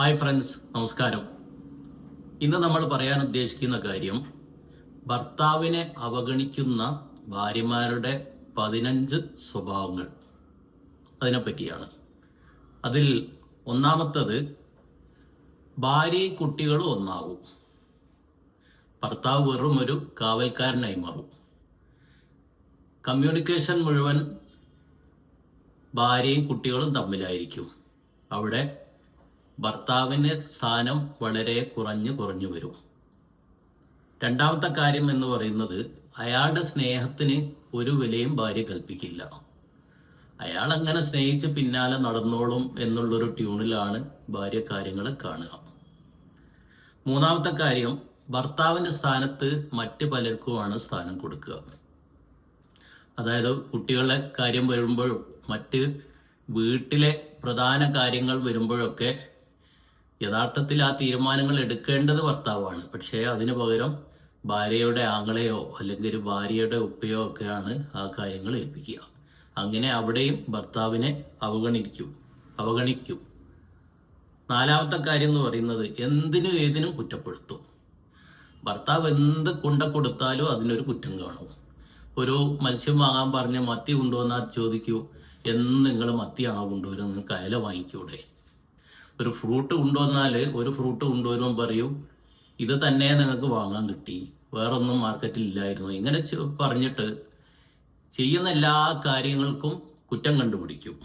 Hi friends നമസ്കാരം. ഇന്ന് നമ്മൾ പറയാൻ ഉദ്ദേശിക്കുന്ന കാര്യം ഭർത്താവിനെ അവഗണിക്കുന്ന ഭാര്യമാരുടെ പതിനഞ്ച് സ്വഭാവങ്ങൾ അതിനെപ്പറ്റിയാണ്. അതിൽ ഒന്നാമത്തത് ഭാര്യയും കുട്ടികളും ഒന്നാവും. ഭർത്താവ് വെറും ഒരു കാവൽക്കാരനായി മാറും. കമ്മ്യൂണിക്കേഷൻ മുഴുവൻ ഭാര്യയും കുട്ടികളും തമ്മിലായിരിക്കും. അവിടെ ഭർത്താവിന് സ്ഥാനം വളരെ കുറഞ്ഞു കുറഞ്ഞു വരും. രണ്ടാമത്തെ കാര്യം എന്ന് പറയുന്നത് അയാളുടെ സ്നേഹത്തിന് ഒരു വിലയും ഭാര്യ കൽപ്പിക്കില്ല. അയാൾ അങ്ങനെ സ്നേഹിച്ച് പിന്നാലെ നടന്നോളും എന്നുള്ളൊരു ട്യൂണിലാണ് ഭാര്യ കാര്യങ്ങൾ കാണുക. മൂന്നാമത്തെ കാര്യം ഭർത്താവിന്റെ സ്ഥാനത്ത് മറ്റ് പലർക്കുമാണ് സ്ഥാനം കൊടുക്കുക. അതായത് കുട്ടികളുടെ കാര്യം വരുമ്പോഴും മറ്റ് വീട്ടിലെ പ്രധാന കാര്യങ്ങൾ വരുമ്പോഴൊക്കെ യഥാർത്ഥത്തിൽ ആ തീരുമാനങ്ങൾ എടുക്കേണ്ടത് ഭർത്താവാണ്. പക്ഷേ അതിനു പകരം ഭാര്യയുടെ ആങ്ങളെയോ അല്ലെങ്കിൽ ഭാര്യയുടെ ഉപ്പയോ ഒക്കെയാണ് ആ കാര്യങ്ങൾ ഏൽപ്പിക്കുക. അങ്ങനെ അവിടെയും ഭർത്താവിനെ അവഗണിക്കും. അവഗണിക്കും. നാലാമത്തെ കാര്യം എന്ന് പറയുന്നത് എന്തിനും ഏതിനും കുറ്റപ്പെടുത്തും. ഭർത്താവ് എന്ത് കൊണ്ട കൊടുത്താലും അതിനൊരു കുറ്റം കാണും. ഒരു മത്സ്യം വാങ്ങാൻ പറഞ്ഞ് മത്തി കൊണ്ടുവന്നാൽ ചോദിക്കൂ എന്ന് നിങ്ങൾ മത്തിയാണോ കൊണ്ടുവരുന്നത്? കയല വാങ്ങിക്കൂടെ? ഒരു ഫ്രൂട്ട് കൊണ്ടുവന്നാൽ ഒരു ഫ്രൂട്ട് കൊണ്ടുവരുമ്പോൾ പറയൂ ഇത് തന്നെ നിങ്ങൾക്ക് വാങ്ങാൻ കിട്ടി. വേറൊന്നും മാർക്കറ്റിൽ ഇല്ലായിരുന്നു. ഇങ്ങനെ പറഞ്ഞിട്ട് ചെയ്യുന്ന എല്ലാ കാര്യങ്ങൾക്കും കുറ്റം കണ്ടുപിടിക്കും.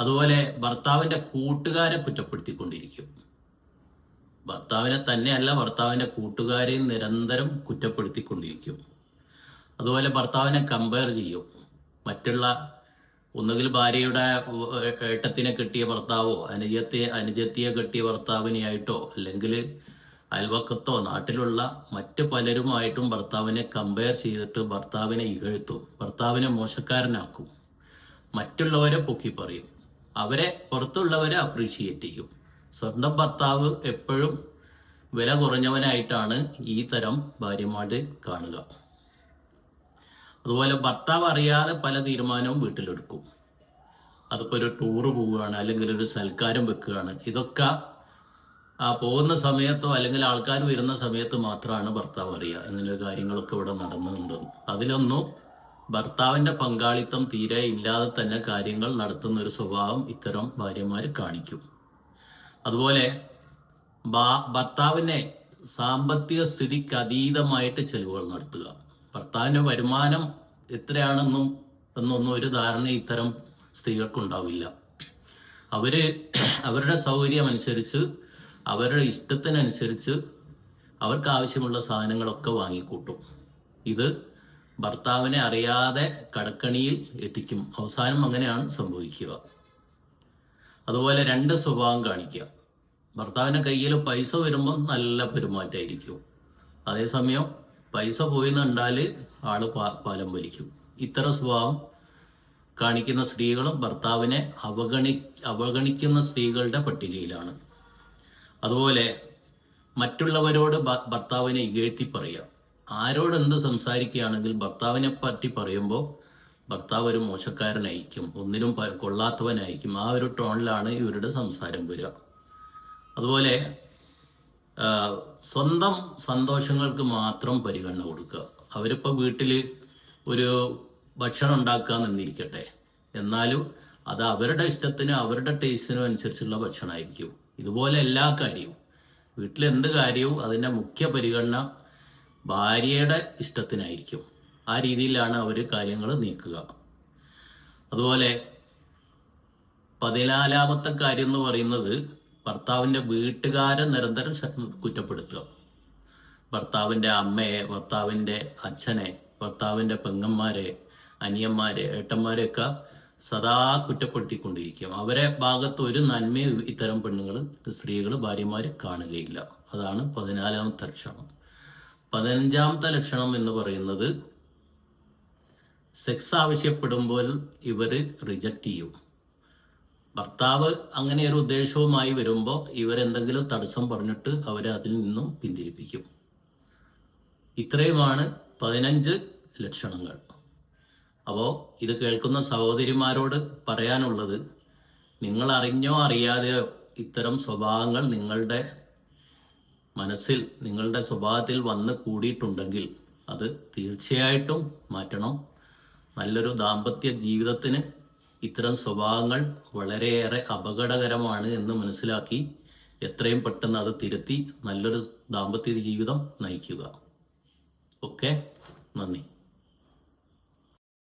അതുപോലെ ഭർത്താവിന്റെ കൂട്ടുകാരെ കുറ്റപ്പെടുത്തിക്കൊണ്ടിരിക്കും. ഭർത്താവിനെ തന്നെയല്ല ഭർത്താവിന്റെ കൂട്ടുകാരെയും നിരന്തരം കുറ്റപ്പെടുത്തിക്കൊണ്ടിരിക്കും. അതുപോലെ ഭർത്താവിനെ കമ്പയർ ചെയ്യും. മറ്റുള്ള ഒന്നുകിൽ ഭാര്യയുടെ ഏട്ടത്തിനെ കെട്ടിയ ഭർത്താവോ അനുജത്തെ അനുജത്തിയെ കെട്ടിയ ഭർത്താവിനെയായിട്ടോ അല്ലെങ്കിൽ അയൽവക്കത്തോ നാട്ടിലുള്ള മറ്റ് പലരുമായിട്ടും ഭർത്താവിനെ കമ്പയർ ചെയ്തിട്ട് ഭർത്താവിനെ ഇകഴ്ത്തും. ഭർത്താവിനെ മോശക്കാരനാക്കും. മറ്റുള്ളവരെ പൊക്കി പറയും. അവരെ പുറത്തുള്ളവരെ അപ്രീഷിയേറ്റ് ചെയ്യും. സ്വന്തം ഭർത്താവ് എപ്പോഴും വില കുറഞ്ഞവനായിട്ടാണ് ഈ തരം ഭാര്യമാര് കാണുക. അതുപോലെ ഭർത്താവ് അറിയാതെ പല തീരുമാനവും വീട്ടിലെടുക്കും. അതിപ്പോൾ ഒരു ടൂറ് പോവുകയാണ് അല്ലെങ്കിൽ ഒരു സൽക്കാരം വെക്കുകയാണ്. ഇതൊക്കെ ആ പോകുന്ന സമയത്തോ അല്ലെങ്കിൽ ആൾക്കാർ വരുന്ന സമയത്ത് മാത്രമാണ് ഭർത്താവ് അറിയുക. അങ്ങനെ കാര്യങ്ങളൊക്കെ ഇവിടെ നടന്നുണ്ടെന്ന് അതിലൊന്നും ഭർത്താവിന്റെ പങ്കാളിത്തം തീരെ ഇല്ലാതെ തന്നെ കാര്യങ്ങൾ നടത്തുന്ന ഒരു സ്വഭാവം ഇത്തരം ഭാര്യമാർ കാണിക്കും. അതുപോലെ ഭർത്താവിനെ സാമ്പത്തിക സ്ഥിതിക്ക് അതീതമായിട്ട് ചെലവുകൾ നടത്തുക. ഭർത്താവിന്റെ വരുമാനം എത്രയാണെന്നും എന്നൊന്നും ഒരു ധാരണ ഇത്തരം സ്ത്രീകൾക്കുണ്ടാവില്ല. അവർ അവരുടെ സൗകര്യം അനുസരിച്ച് അവരുടെ ഇഷ്ടത്തിനനുസരിച്ച് അവർക്ക് ആവശ്യമുള്ള സാധനങ്ങളൊക്കെ വാങ്ങിക്കൂട്ടും. ഇത് ഭർത്താവിനെ അറിയാതെ കടക്കണിയിൽ എത്തിക്കും. അവസാനം അങ്ങനെയാണ് സംഭവിക്കുക. അതുപോലെ രണ്ട് സ്വഭാവം കാണിക്കുക. ഭർത്താവിന്റെ കയ്യിൽ പൈസ വരുമ്പോൾ നല്ല പെരുമാറ്റമായിരിക്കും. അതേസമയം പൈസ പോയി കണ്ടാൽ ആൾ പാലം വലിക്കും. ഇത്തരം സ്വഭാവം കാണിക്കുന്ന സ്ത്രീകളും ഭർത്താവിനെ അവഗണി അവഗണിക്കുന്ന സ്ത്രീകളുടെ പട്ടികയിലാണ്. അതുപോലെ മറ്റുള്ളവരോട് ഭർത്താവിനെ ഇകഴ്ത്തി പറയാം. ആരോടെന്ത് സംസാരിക്കുകയാണെങ്കിൽ ഭർത്താവിനെ പറ്റി പറയുമ്പോൾ ഭർത്താവ് ഒരു മോശക്കാരനായിരിക്കും ഒന്നിനും കൊള്ളാത്തവനായിരിക്കും. ആ ഒരു ടോണിലാണ് ഇവരുടെ സംസാരം വരിക. അതുപോലെ സ്വന്തം സന്തോഷങ്ങൾക്ക് മാത്രം പരിഗണന കൊടുക്കുക. അവരിപ്പോൾ വീട്ടിൽ ഒരു ഭക്ഷണം ഉണ്ടാക്കുക നിന്നിരിക്കട്ടെ. എന്നാലും അത് അവരുടെ ഇഷ്ടത്തിന് അവരുടെ ടേസ്റ്റിനും അനുസരിച്ചുള്ള ഭക്ഷണമായിരിക്കും. ഇതുപോലെ എല്ലാ കാര്യവും. വീട്ടിൽ എന്ത് കാര്യവും അതിന്റെ മുഖ്യ പരിഗണന ഭാര്യയുടെ ഇഷ്ടത്തിനായിരിക്കും. ആ രീതിയിലാണ് അവർ കാര്യങ്ങൾ നീക്കുക. അതുപോലെ പതിനാലാമത്തെ കാര്യം എന്ന് പറയുന്നത് ഭർത്താവിന്റെ വീട്ടുകാരെ നിരന്തരം കുറ്റപ്പെടുത്തുക. ഭർത്താവിന്റെ അമ്മയെ ഭർത്താവിന്റെ അച്ഛനെ ഭർത്താവിന്റെ പെങ്ങന്മാരെ അനിയന്മാരെ ഏട്ടന്മാരെയൊക്കെ സദാ കുറ്റപ്പെടുത്തിക്കൊണ്ടിരിക്കും. അവരെ ഭാഗത്ത് ഒരു നന്മയും ഇത്തരം പെണ്ണുങ്ങൾ സ്ത്രീകൾ ഭാര്യമാർ കാണുകയില്ല. അതാണ് പതിനാലാമത്തെ ലക്ഷണം. പതിനഞ്ചാമത്തെ ലക്ഷണം എന്ന് പറയുന്നത് സെക്സ് ആവശ്യപ്പെടുമ്പോൾ ഇവർ റിജക്റ്റ് ചെയ്യും. ഭർത്താവ് അങ്ങനെ ഒരു ഉദ്ദേശവുമായി വരുമ്പോൾ ഇവരെന്തെങ്കിലും തടസ്സം പറഞ്ഞിട്ട് അവരെ അതിൽ നിന്നും പിന്തിരിപ്പിക്കും. ഇത്രയുമാണ് പതിനഞ്ച് ലക്ഷണങ്ങൾ. അപ്പോൾ ഇത് കേൾക്കുന്ന സഹോദരിമാരോട് പറയാനുള്ളത് നിങ്ങൾ അറിഞ്ഞോ അറിയാതെയോ ഇത്തരം സ്വഭാവങ്ങൾ നിങ്ങളുടെ മനസ്സിൽ നിങ്ങളുടെ സ്വഭാവത്തിൽ വന്ന് കൂടിയിട്ടുണ്ടെങ്കിൽ അത് തീർച്ചയായിട്ടും മാറ്റണം. നല്ലൊരു ദാമ്പത്യ ജീവിതത്തിന് ഇത്തരം സ്വഭാവങ്ങൾ വളരെയേറെ അപകടകരമാണ് എന്ന് മനസ്സിലാക്കി എത്രയും പെട്ടെന്ന് അത് തിരുത്തി നല്ലൊരു ദാമ്പത്യ ജീവിതം നയിക്കുക. ഓക്കെ? നന്ദി.